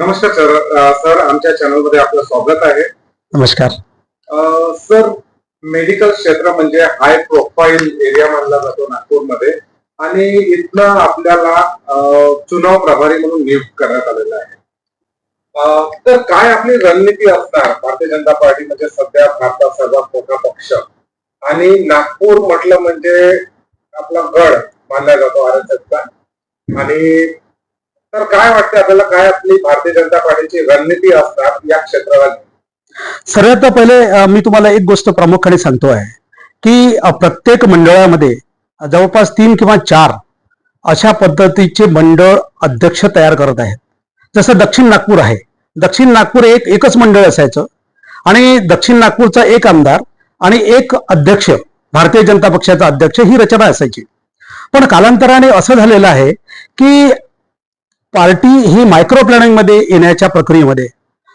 नमस्कार sir. Sir आमच्या चॅनलमध्ये आपलं स्वागत आहे. नमस्कार. सर मेडिकल क्षेत्र म्हणजे हाय प्रोफाईल एरिया मानला जातो नागपूरमध्ये आणि इथनं आपल्याला चुनाव प्रभारी म्हणून नियुक्त करण्यात आलेला आहे. तर काय आपली रणनीती असणार? भारतीय जनता पार्टी म्हणजे सध्या भारतात सर्वात मोठा पक्ष. आणि नागपूर म्हटलं म्हणजे आपला गड मानला जातो आरक्षणचा. आणि तर काय वाटतं आपल्याला? काय आपली भारतीय जनता पार्टीची रणनीती असतात या क्षेत्रामध्ये सर्वात पहिले मी तुम्हाला एक गोष्ट प्रामुख्याने सांगतो आहे की प्रत्येक मंडळामध्ये जवळपास तीन किंवा चार अशा पद्धतीचे मंडळ अध्यक्ष तयार करत आहेत. जसं दक्षिण नागपूर आहे. दक्षिण नागपूर एक एकच मंडळ असायचं आणि दक्षिण नागपूरचा एक आमदार आणि एक अध्यक्ष भारतीय जनता पक्षाचा अध्यक्ष ही रचना असायची. पण कालांतराने असं झालेलं आहे की पार्टी ही मायक्रो प्लॅनिंगमध्ये येण्याच्या प्रक्रियेमध्ये.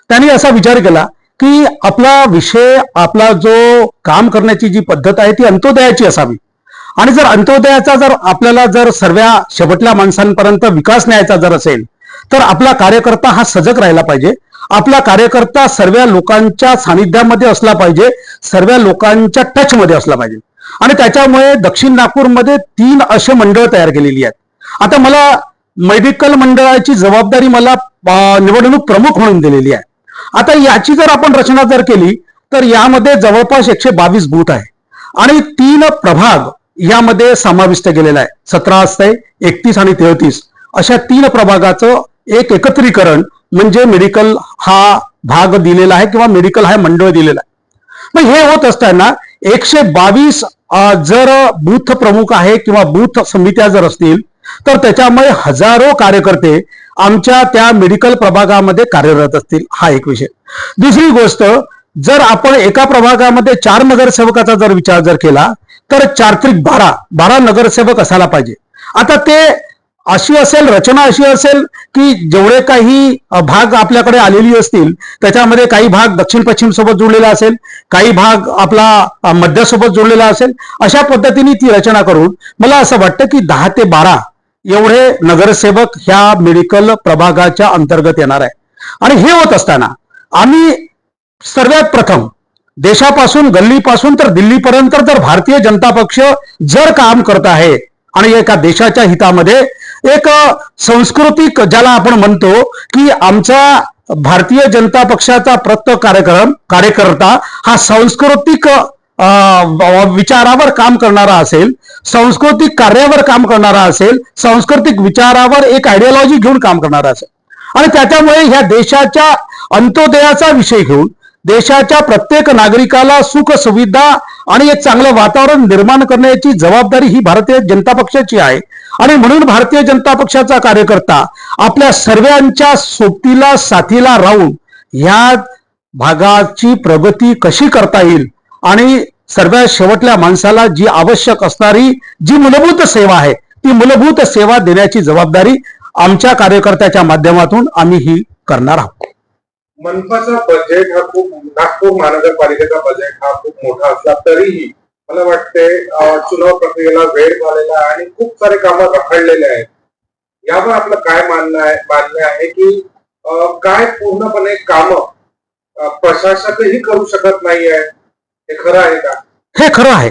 त्यांनी असा विचार केला की आपला विषय आपला जो काम करण्याची जी पद्धत आहे ती अंत्योदयाची असावी. आणि जर अंत्योदयाचा जर आपल्याला जर सर्व शेवटल्या माणसांपर्यंत विकास न्यायचा जर असेल तर आपला कार्यकर्ता हा सजग राहिला पाहिजे. आपला कार्यकर्ता सर्व लोकांच्या सानिध्यामध्ये असला पाहिजे सर्व लोकांच्या टचमध्ये असला पाहिजे. आणि त्याच्यामुळे दक्षिण नागपूरमध्ये तीन असे मंडळ तयार केलेली आहेत. आता मला मेडिकल मंडळाची जबाबदारी मला निवडणूक प्रमुख म्हणून दिलेली आहे. आता याची जर आपण रचना जर केली तर यामध्ये जवळपास एकशे बावीस बूथ आहे. आणि तीन प्रभाग यामध्ये समाविष्ट केलेला आहे. सतरा असते एकतीस आणि तेहतीस. अशा तीन प्रभागाचं एक एकत्रीकरण म्हणजे मेडिकल हा भाग दिलेला आहे किंवा मेडिकल हा मंडळ दिलेला आहे. मग हे होत असताना एकशे बावीस जर बूथ प्रमुख आहे किंवा बूथ समित्या जर असतील तर त्याच्यामुळे हजारो कार्यकर्ते आमच्या त्या मेडिकल प्रभागामध्ये कार्यरत असतील. हा एक विषय. दुसरी गोष्ट जर आपण एका प्रभागामध्ये चार नगरसेवकाचा जर विचार जर केला तर चारत्रिक बारा बारा नगरसेवक असायला पाहिजे. आता ते अशी असेल रचना अशी असेल की जेवढे काही भाग आपल्याकडे आलेली असतील त्याच्यामध्ये काही भाग दक्षिण पश्चिम सोबत जोडलेला असेल काही भाग आपला अ, मध्यासोबत जोडलेला असेल अशा पद्धतीने ती रचना करून मला असं वाटतं की दहा ते बारा एवढे नगरसेवक ह्या मेडिकल प्रभागाच्या अंतर्गत येणार आहे. आणि हे होत असताना आम्ही सर्वात प्रथम देशापासून गल्लीपासून तर दिल्लीपर्यंत जर भारतीय जनता पक्ष जर काम करत आहे आणि एका देशाच्या हितामध्ये एक सांस्कृतिक ज्याला आपण म्हणतो की आमचा भारतीय जनता पक्षाचा प्रत्येक कार्यक्रम कार्यकर्ता हा सांस्कृतिक विचारावर काम करणारा असेल सांस्कृतिक कार्यावर काम करणारा असेल सांस्कृतिक विचारावर एक आयडियोलॉजी घेऊन काम करणारा असेल. आणि त्याच्यामुळे ह्या देशाच्या अंत्योदयाचा विषय घेऊन देशाच्या प्रत्येक नागरिकाला सुख सुविधा आणि एक चांगलं वातावरण निर्माण करण्याची जबाबदारी ही भारतीय जनता पक्षाची आहे. आणि म्हणून भारतीय जनता पक्षाचा कार्यकर्ता आपल्या सर्वांच्या सोबतीला साथीला राहून ह्या भागाची प्रगती कशी करता येईल आणि सर्वात शेवटल्या माणसाला जी आवश्यक असणारी जी मूलभूत सेवा आहे ती मूलभूत सेवा देण्याची जबाबदारी आमच्या कार्यकर्त्याच्या माध्यमातून आम्ही ही करणार आहोत. मनपाचा बजेट हा खूप नागपूर महानगरपालिकेचा बजेट हा खूप मोठा असला तरीही मला वाटते चुनाव प्रक्रियेला वेळ झालेला आहे आणि खूप सारे कामं रखडलेले आहेत. यावर आपलं काय मानणं आहे मान्य आहे की काय पूर्णपणे काम प्रशासकही करू शकत नाही आहे हे खरं आहे का? हे खरं आहे.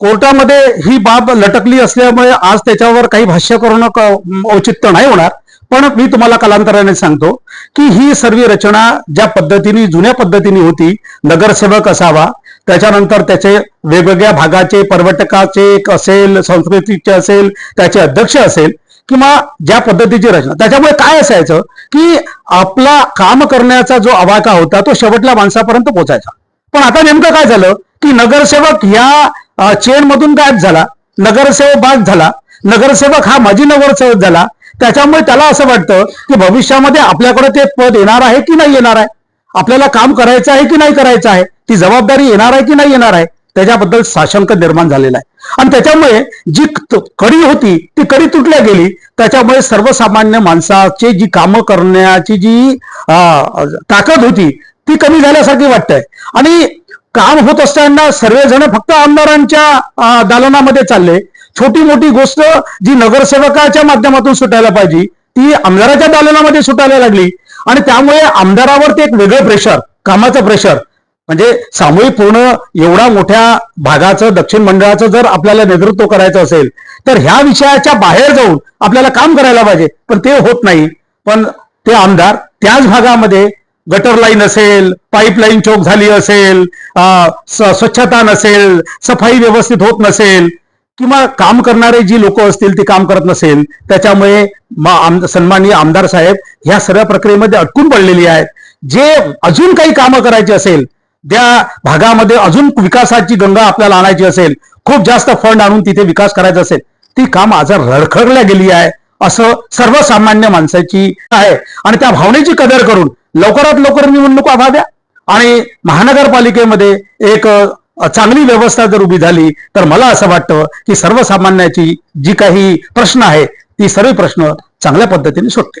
कोर्टामध्ये ही बाब लटकली असल्यामुळे आज त्याच्यावर काही भाष्य करणं औचित्य नाही होणार. पण मी तुम्हाला कालांतराने सांगतो की ही सर्व रचना ज्या पद्धतीने जुन्या पद्धतीने होती नगरसेवक असावा त्याच्यानंतर त्याचे वेगवेगळ्या भागाचे पर्यटकाचे असेल संस्कृतीचे असेल त्याचे अध्यक्ष असेल किंवा ज्या पद्धतीची रचना. त्याच्यामुळे काय असायचं की आपला काम करण्याचा जो अवाका होता तो शेवटल्या माणसापर्यंत पोहोचायचा पण आता नेमकं काय झालं की नगरसेवक या चेन मधून गायब झाला. नगरसेवक बाद झाला. नगरसेवक हा माजी नगरसेवक झाला. त्याच्यामुळे त्याला असं वाटतं की भविष्यामध्ये आपल्याकडे ते पद येणार आहे की नाही येणार आहे? आपल्याला काम करायचं आहे की नाही करायचं आहे? ती जबाबदारी येणार आहे की नाही येणार आहे? त्याच्याबद्दल साशंक निर्माण झालेला आहे. आणि त्याच्यामुळे जी कडी होती ती कडी तुटल्या गेली. त्याच्यामुळे सर्वसामान्य माणसाची जी कामं करण्याची जी ताकद होती ती कमी झाल्यासारखी वाटतंय. आणि काम होत असताना सर्वजण फक्त आमदारांच्या दालनामध्ये चालले. छोटी मोठी गोष्ट जी नगरसेवकाच्या माध्यमातून सुटायला पाहिजे ती आमदाराच्या दालनामध्ये सुटायला लागली. आणि त्यामुळे आमदारावर ते एक वेगळं प्रेशर कामाचं प्रेशर म्हणजे सामूहिक पूर्ण एवढा मोठ्या भागाचं दक्षिण मंडळाचं जर आपल्याला नेतृत्व करायचं असेल तर ह्या विषयाच्या बाहेर जाऊन आपल्याला काम करायला पाहिजे. पण ते होत नाही. पण ते आमदार त्याच भागामध्ये गटर लाईन असेल पाईपलाईन चोक झाली असेल स्वच्छता नसेल सफाई व्यवस्थित होत नसेल किंवा काम करणारे जी लोक असतील ते काम करत नसेल त्याच्यामुळे सन्माननीय आमदार साहेब ह्या सर्व प्रक्रियेमध्ये अटकून पडलेली आहेत. जे अजून काही कामं करायची असेल त्या भागामध्ये अजून विकासाची गंगा आपल्याला आणायची असेल खूप जास्त फंड आणून तिथे विकास करायचा असेल ती काम आज रडखडल्या गेली आहे असं सर्वसामान्य माणसाची आहे. आणि त्या भावनेची कदर करून लवकरात लवकर निवडणुका व्हाव्या आणि महानगरपालिकेमध्ये एक चांगली व्यवस्था जर उभी झाली तर मला असं वाटतं की सर्वसामान्याची जी काही प्रश्न आहे ती सर्व प्रश्न चांगल्या पद्धतीने सुटते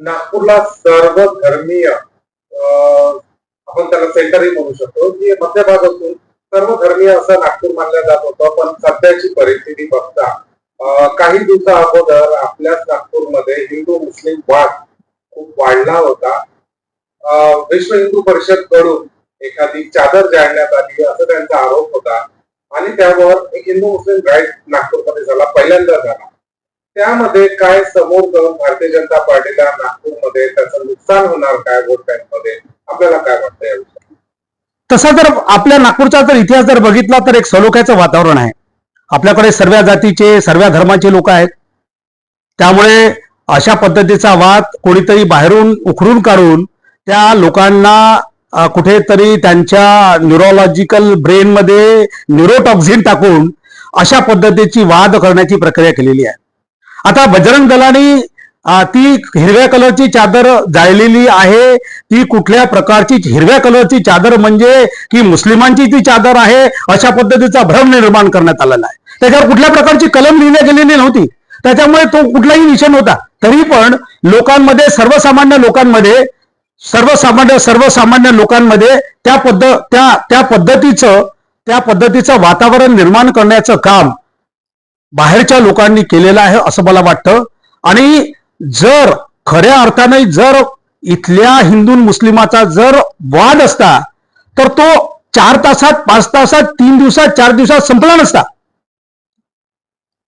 नागपूरला सर्व धर्मीय अं, आपण त्याला सेंटरही म्हणू शकतो की मध्यभाग असून सर्व धर्मीय असं नागपूर मानलं जात होतं पण सध्याची परिस्थिती बघता काही दिवसा अगोदर आपल्याच नागपूरमध्ये हिंदू मुस्लिम वाद खूप वाढला होता. विश्व हिंदू परिषदकडून एखादी चादर जाळण्यात आली असं त्यांचा आरोप होता आणि त्यावर एक हिंदू मुस्लिम राईट नागपूरमध्ये झाला पहिल्यांदा झाला. त्यामध्ये काय समोर जाऊन भारतीय जनता पार्टीला नागपूरमध्ये त्याचं नुकसान होणार काय वोट बँकमध्ये? आपल्याला काय वाटतं याविषयी? तसा जर आपल्या नागपूरचा जर इतिहास जर बघितला तर एक सलोख्याचं वातावरण आहे. आपल्याकडे सर्व जातीचे सर्व धर्माचे लोक आहेत. त्यामुळे अशा पद्धतीचा वाद कोणीतरी बाहेरून उखडून काढून त्या लोकांना कुठेतरी त्यांच्या न्यूरोलॉजिकल ब्रेनमध्ये न्यूरोटॉक्झिन टाकून अशा पद्धतीची वाद करण्याची प्रक्रिया केलेली आहे. आता बजरंग दलाने ती हिरव्या कलरची चादर जाळलेली आहे. ती कुठल्या प्रकारची हिरव्या कलरची चादर म्हणजे की मुस्लिमांची ती चादर आहे अशा पद्धतीचा भ्रम निर्माण करण्यात आलेला आहे. त्याच्यावर कुठल्या प्रकारची कलम लिहिल्या गेलेली नव्हती. त्याच्यामुळे तो कुठलाही विषय नव्हता. तरी पण लोकांमध्ये सर्वसामान्य लोकांमध्ये सर्वसामान्य सर्वसामान्य लोकांमध्ये त्या पद्ध त्या त्या पद्धतीचं त्या पद्धतीचं वातावरण निर्माण करण्याचं काम बाहेरच्या लोकांनी केलेलं आहे असं मला वाटतं. आणि जर खऱ्या अर्थाने जर इथल्या हिंदू मुस्लिमाचा जर वाद असता तर तो चार तासात पाच तासात तीन दिवसात चार दिवसात संपला नसता.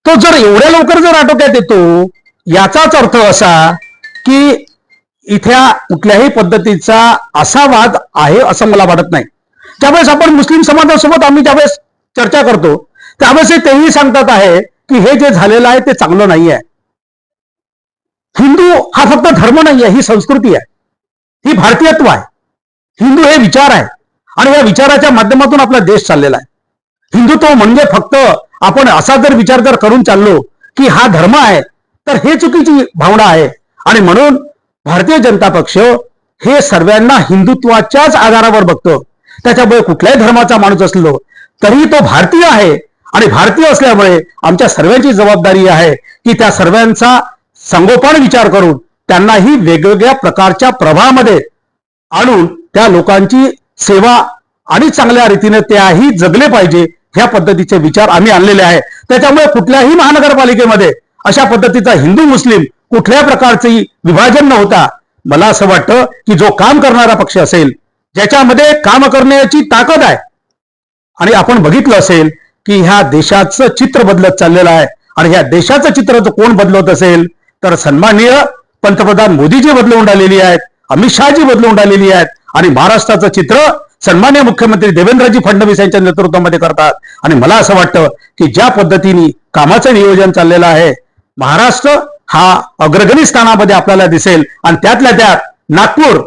तो जर एवढ्या लवकर जर आटोक्यात येतो याचाच अर्थ असा की इथल्या कुठल्याही पद्धतीचा असा वाद आहे असं मला वाटत नाही. ज्यावेळेस आपण मुस्लिम समाजासोबत आम्ही ज्यावेळेस चर्चा करतो त्यावेळेस तेही सांगतात आहे की हे जे झालेलं आहे ते चांगलं नाही आहे हिंदू हा फक्त धर्म नाही आहे ही संस्कृती आहे. ही भारतीयत्व आहे. हिंदू हे विचार आहे. आणि या विचाराच्या माध्यमातून आपला देश चाललेला आहे. हिंदुत्व म्हणजे फक्त आपण असा जर विचार जर करून चाललो की हा धर्म आहे तर हे चुकीची भावना आहे. आणि म्हणून भारतीय जनता पक्ष हे सर्वांना हिंदुत्वाच्याच आधारावर बघतो. त्याच्यामुळे कुठल्याही धर्माचा माणूस असलो तरी तो भारतीय आहे. आणि भारतीय असल्यामुळे आमच्या सर्वांची जबाबदारी आहे की त्या सर्वांचा संगोपन विचार करून त्यांनाही वेगवेगळ्या प्रकारच्या प्रभामध्ये आणून त्या लोकांची सेवा आणि चांगल्या रीतीने त्याही जगले पाहिजे ह्या पद्धतीचे विचार आम्ही आणलेले आहे. त्याच्यामुळे कुठल्याही महानगरपालिकेमध्ये अशा पद्धतीचा हिंदू मुस्लिम कुठल्या प्रकारचे विभाजन न होता मला असं वाटतं की जो काम करणारा पक्ष असेल ज्याच्यामध्ये काम करण्याची ताकद आहे आणि आपण बघितलं असेल की ह्या देशाचं चित्र बदलत चाललेलं आहे. आणि ह्या देशाचं चित्र कोण बदलत असेल तर सन्माननीय पंतप्रधान मोदीजी बदलवून राहिलेली आहेत अमित शहाजी बदलवून राहिलेली आहेत आणि महाराष्ट्राचं चित्र सन्मान्य मुख्यमंत्री देवेंद्रजी फडणवीस यांच्या नेतृत्वामध्ये करतात. आणि मला असं वाटतं की ज्या पद्धतीने कामाचं नियोजन चाललेलं आहे महाराष्ट्र हा अग्रगणी स्थानामध्ये आपल्याला दिसेल आणि त्यातल्या त्यात नागपूर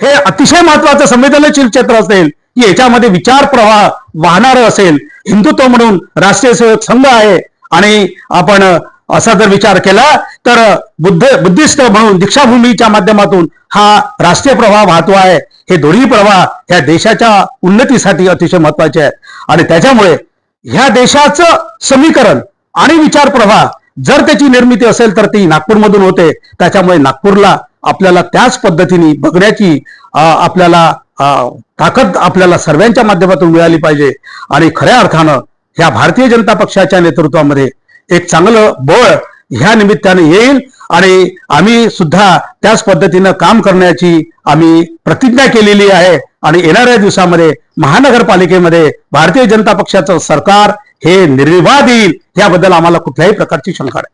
हे अतिशय महत्वाचं संवेदनशील क्षेत्र असेल की याच्यामध्ये विचार प्रवाह वाहणार असेल. हिंदुत्व म्हणून राष्ट्रीय सेवक संघ आहे आणि आपण असा जर विचार केला तर बुद्ध बुद्धिस्ट म्हणून दीक्षाभूमीच्या माध्यमातून हा राष्ट्रीय प्रवाह वाहतो आहे. हे दोन्ही प्रवाह ह्या देशाच्या उन्नतीसाठी अतिशय महत्त्वाचे आहेत. आणि त्याच्यामुळे ह्या देशाचं समीकरण आणि विचार प्रवाह जर त्याची निर्मिती असेल तर ती नागपूरमधून होते. त्याच्यामुळे नागपूरला आपल्याला त्याच पद्धतीने बघण्याची आपल्याला ताकद आपल्याला सर्वांच्या माध्यमातून मिळाली पाहिजे. आणि खऱ्या अर्थानं ह्या भारतीय जनता पक्षाच्या नेतृत्वामध्ये एक चांगलं बळ ह्या निमित्ताने येईल आणि आम्ही सुद्धा त्याच पद्धतीनं काम करण्याची आम्ही प्रतिज्ञा केलेली आहे. आणि येणाऱ्या दिवसामध्ये महानगरपालिकेमध्ये भारतीय जनता पक्षाचं सरकार हे निर्विवाद येईल याबद्दल आम्हाला कुठल्याही प्रकारची शंका नाही.